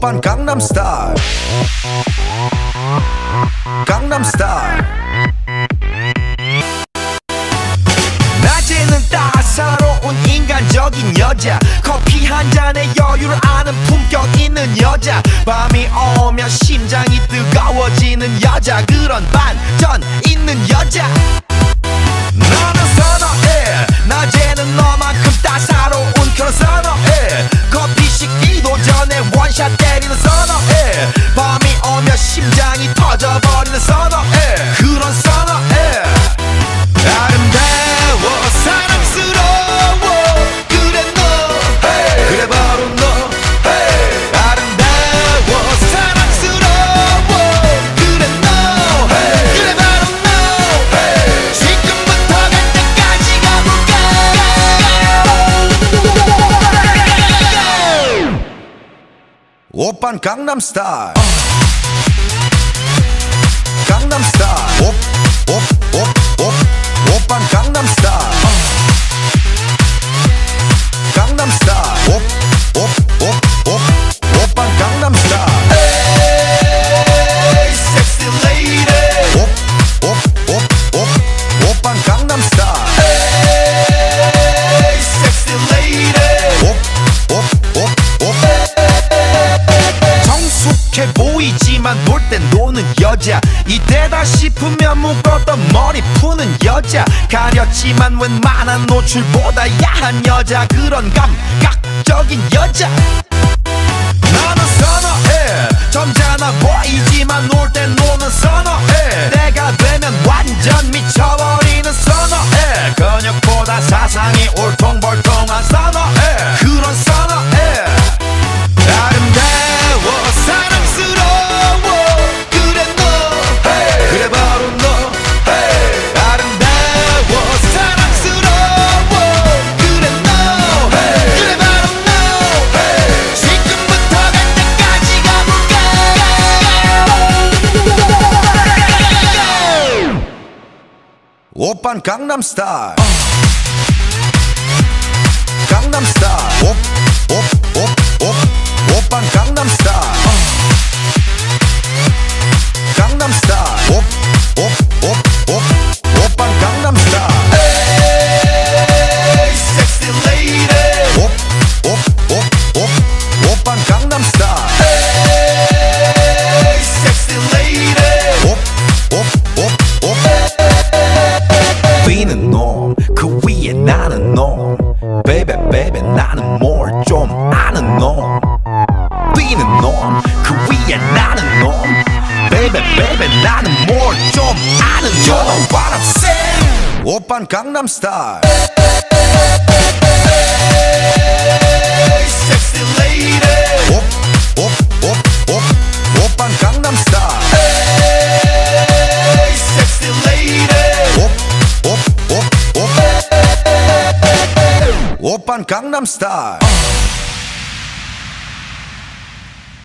오빤 강남스타일. 강남스타일. 낮에는 따사로운 인간적인 여자. 커피 한 잔에 여유를 아는 품격 있는 여자. 밤 오빤 강남스타일 강남스타일 옵옵옵옵 오빤 강남스타일 강남스타일 묶었던 머리 푸는 여자. 가렸지만 웬만한 노출보다 야한 여자. 그런 감각적인 여자. 나는 선어해. 점잖아 보이지만 놀땐 오빤 강남스타일 강남스타일 옵옵옵옵 오빤 강남스타일 강남스타일 뛰는 놈그 위에 나는 놈 베베 베베 나는 뭘 좀 아는 놈 뛰는 놈그 위에 나는 놈 베베 베베 나는 뭘 좀 아는 놈 You know what I'm saying 오빤 강남스타일 Japan Gangnam Style.